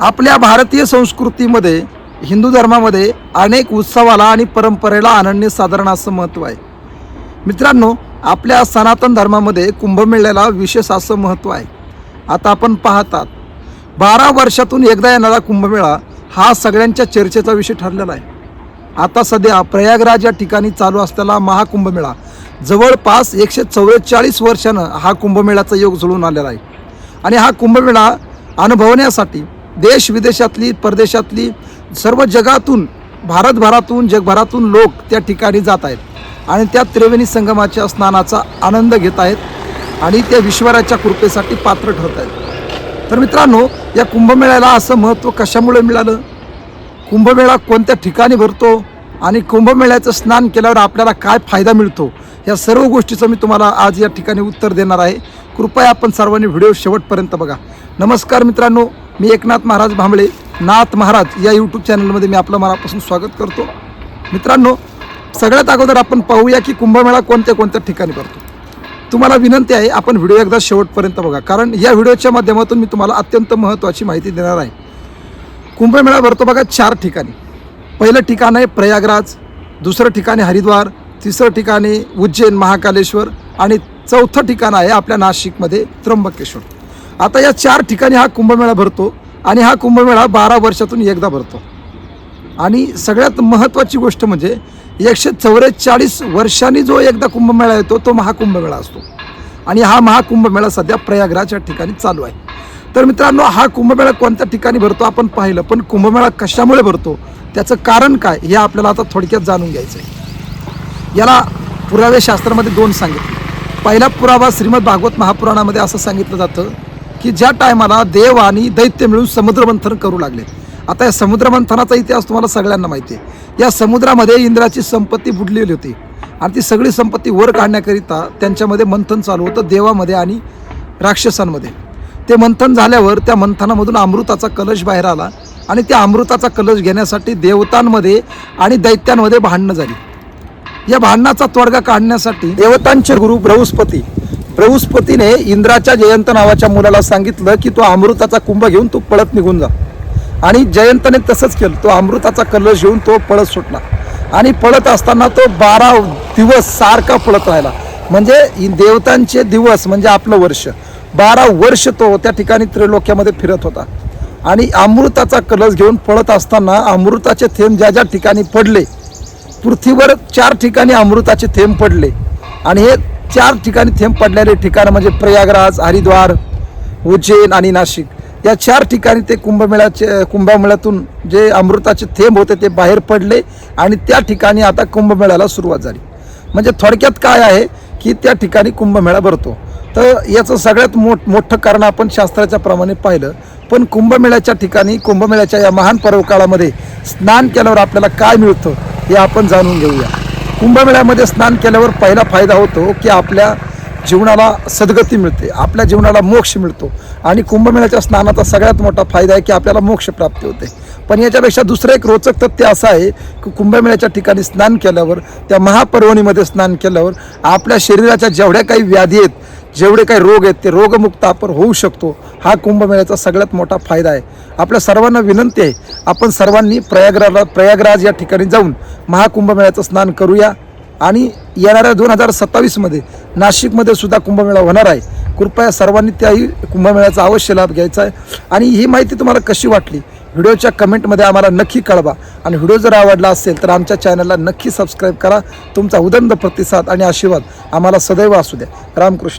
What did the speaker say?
आपल्या भारतीय संस्कृतीमध्ये हिंदू धर्मामध्ये अनेक उत्सवाला आणि परंपरेला अनन्य साधारण असं महत्त्व आहे. मित्रांनो आपल्या सनातन धर्मामध्ये कुंभमेळ्याला विशेष असं महत्त्व आहे. आता आपण पाहतात बारा वर्षातून एकदा येणारा कुंभमेळा हा सगळ्यांच्या चर्चेचा विषय ठरलेला आहे. आता सध्या प्रयागराज या ठिकाणी चालू असलेला महाकुंभमेळा जवळपास एकशे चव्वेचाळीस वर्षानं हा कुंभमेळ्याचा योग जुळून आलेला आहे. आणि हा कुंभमेळा अनुभवण्यासाठी देश विदेशातली परदेशातली सर्व जगातून भारतभरातून जगभरातून लोक त्या ठिकाणी जात आहेत. आणि त्या त्रिवेणी संगमाच्या स्नानाचा आनंद घेत आहेत आणि त्या विश्वराच्या कृपेसाठी पात्र ठरत आहेत. तर मित्रांनो या कुंभमेळ्याला असं महत्त्व कशामुळे मिळालं? कुंभमेळा कोणत्या ठिकाणी भरतो आणि कुंभमेळ्याचं स्नान केल्यावर आपल्याला काय फायदा मिळतो? या सर्व गोष्टीचं मी तुम्हाला आज या ठिकाणी उत्तर देणार आहे. कृपया आपण सर्वांनी व्हिडिओ शेवटपर्यंत बघा. नमस्कार मित्रांनो. मी एकनाथ महाराज भांबळे नाथ महाराज या यूट्यूब चॅनलमध्ये मी आपलं मनापासून स्वागत करतो. मित्रांनो सगळ्यात अगोदर आपण पाहूया की कुंभमेळा कोणत्या कोणत्या ठिकाणी भरतो. तुम्हाला विनंती आहे आपण व्हिडिओ एकदा शेवटपर्यंत बघा कारण या व्हिडिओच्या माध्यमातून मी तुम्हाला अत्यंत महत्त्वाची माहिती देणार आहे. कुंभमेळा भरतो बघा चार ठिकाणी. पहिलं ठिकाण आहे प्रयागराज दुसरं ठिकाण आहे हरिद्वार तिसरं ठिकाणी उज्जैन महाकालेश्वर आणि चौथं ठिकाण आहे आपल्या नाशिकमध्ये त्र्यंबकेश्वर. आता या चार ठिकाणी हा कुंभमेळा भरतो आणि हा कुंभमेळा बारा वर्षातून एकदा भरतो. आणि सगळ्यात महत्त्वाची गोष्ट म्हणजे एकशे चौवेचाळीस वर्षांनी जो एकदा कुंभमेळा येतो तो महाकुंभमेळा असतो. आणि हा महाकुंभमेळा सध्या प्रयागराज या ठिकाणी चालू आहे. तर मित्रांनो हा कुंभमेळा कोणत्या ठिकाणी भरतो आपण पाहिलं पण कुंभमेळा कशामुळे भरतो? त्याचं कारण काय हे आपल्याला आता थोडक्यात जाणून घ्यायचं आहे याला पुरावे शास्त्रामध्ये दोन सांगितले. पहिला पुरावा श्रीमद भागवत महापुराणामध्ये असं सांगितलं जातं की ज्या टायमाला देव आणि दैत्य मिळून समुद्रमंथन करू लागले. आता या समुद्रमंथनाचा इतिहास तुम्हाला सगळ्यांना माहिती आहे. या समुद्रामध्ये इंद्राची संपत्ती बुडलेली होती. आणि ती सगळी संपत्ती वर काढण्याकरिता त्यांच्यामध्ये मंथन चालू होतं देवामध्ये आणि राक्षसांमध्ये. ते मंथन झाल्यावर त्या मंथनामधून अमृताचा कलश बाहेर आला आणि त्या अमृताचा कलश घेण्यासाठी देवतांमध्ये आणि दैत्यांमध्ये भांडणं झाली. या भांडणाचा तोडगा काढण्यासाठी देवतांचे गुरु बृहस्पती बृहस्पतीने इंद्राच्या जयंत नावाच्या मुलाला सांगितलं की तो अमृताचा कुंभ घेऊन तो पळत निघून जा. आणि जयंतने तसंच केलं. तो अमृताचा कलश घेऊन तो पळत सुटला. आणि पळत असताना तो बारा दिवस सारखा पळत राहिला. म्हणजे देवतांचे दिवस म्हणजे आपलं वर्ष. बारा वर्ष तो त्या ठिकाणी त्रिलोक्यामध्ये फिरत होता. आणि अमृताचा कलश घेऊन पळत असताना अमृताचे थेंब ज्या ज्या ठिकाणी पडले पृथ्वीवर चार ठिकाणी अमृताचे थेंब पडले. आणि हे चार ठिकाणी थेंब पडलेले ठिकाणं म्हणजे प्रयागराज हरिद्वार उज्जैन आणि नाशिक. या चार ठिकाणी ते कुंभमेळ्याचे कुंभमेळ्यातून जे अमृताचे थेंब होते ते बाहेर पडले आणि त्या ठिकाणी आता कुंभमेळ्याला सुरुवात झाली. म्हणजे थोडक्यात काय आहे की त्या ठिकाणी कुंभमेळा भरतो. तर याचं सगळ्यात मोठ मोठं कारण आपण शास्त्राच्या प्रमाणे पाहिलं. पण कुंभमेळ्याच्या ठिकाणी कुंभमेळ्याच्या या महान पर्व काळामध्ये स्नान केल्यावर आपल्याला काय मिळतं हे आपण जाणून घेऊया. कुंभमेळ्यामध्ये स्नान केल्यावर पहिला फायदा होतो की आपल्या जीवनाला सद्गती मिळते आपल्या जीवनाला मोक्ष मिळतो. आणि कुंभमेळ्याच्या स्नानाचा सगळ्यात मोठा फायदा आहे की आपल्याला मोक्ष प्राप्ती होते. पण याच्यापेक्षा दुसरं एक रोचक तथ्य असं आहे की कुंभमेळ्याच्या ठिकाणी स्नान केल्यावर त्या महापर्वणीमध्ये स्नान केल्यावर आपल्या शरीराच्या जेवढ्या काही व्याधी आहेत जेवढे काही रोग आहेत ते रोगमुक्त आपण होऊ शकतो. हा कुंभमेळ्याचा सगळ्यात मोठा फायदा आहे. आपल्या सर्वांना विनंती आहे आपण सर्वांनी प्रयागराला प्रयागराज या ठिकाणी जाऊन महाकुंभमेळ्याचं स्नान करूया. आणि येणाऱ्या दोन हजार सत्तावीसमध्ये नाशिकमध्ये सुद्धा कुंभमेळा होणार आहे. कृपया सर्वांनी त्याही कुंभमेळ्याचा अवश्य लाभ घ्यायचा आहे. आणि ही माहिती तुम्हाला कशी वाटली? व्हिडिओच्या कमेंटमध्ये आम्हाला नक्की कळवा. आणि व्हिडिओ जर आवडला असेल तर आमच्या चॅनलला नक्की सबस्क्राईब करा. तुमचा उदंड प्रतिसाद आणि आशीर्वाद आम्हाला सदैव असू द्या. रामकृष्ण.